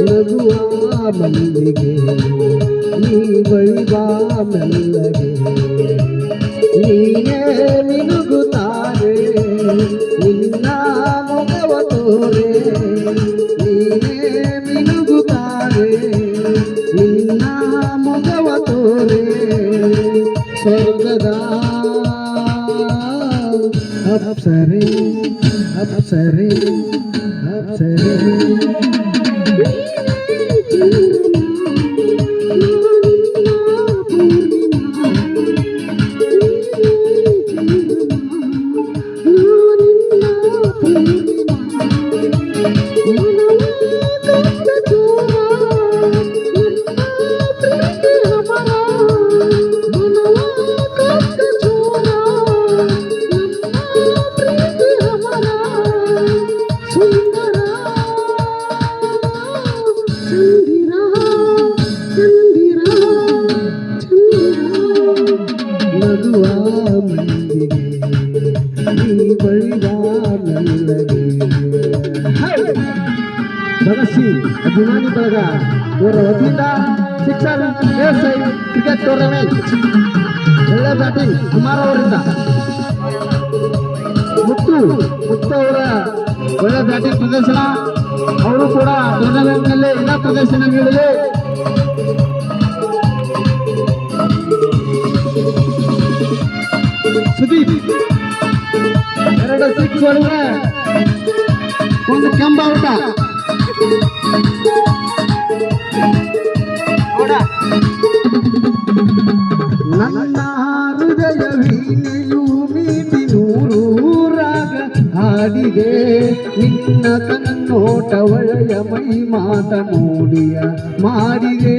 ಬಳುವ ಮಲ್ಲಿಗೆ ನೀ ಬಳುವ ಮೆಲ್ಲಗೆ. ನೀನೇ ಮಿನುಗುತ್ತಾರೆ சொர்க்கதா அப்சரே அப்சரே அப்சரே ನೀ ಬಳಿವ ಮೆಲ್ಲಗೆ ಬಗಸಿ ಅಭಿಮಾನಿ ಬಳಗ ಇವರ ವತಿಯಿಂದ ಶಿಕ್ಷಣ ವ್ಯವಸಾಯ ಕ್ರಿಕೆಟ್ ಟೂರ್ನಮೆಂಟ್ ಒಳ್ಳೆ ಬ್ಯಾಟಿಂಗ್ ಕುಮಾರ್ ಅವರಿಂದ. ಮುತ್ತು ಮುತ್ತು ಅವರ ಒಳ್ಳೆ ಬ್ಯಾಟಿಂಗ್ ಪ್ರದರ್ಶನ. ಅವರು ಕೂಡ ಟೂರ್ನಮೆಂಟ್ನಲ್ಲಿ ಎಲ್ಲ ಪ್ರದರ್ಶನ ನೀಡಲಿ ಸುದೀಪ್. ಎರಡು ಸಿಕ್ಸ್ ಹೊಡೆದ್ರೆ ಒಂದು ಕೆಂಬ ಊಟ. ನನ್ನ ಹೃದಯ ವೀಣೆಯು ಮೀಟಿ ನೂರು ರಾಗ ಹಾಡಿದೆ. ನಿನ್ನ ಕಣ್ಣೋಟ ಒಳೆಯ ಮೈ ಮಾತ ಮೂಡಿಯ ಮಾಡಿದೆ.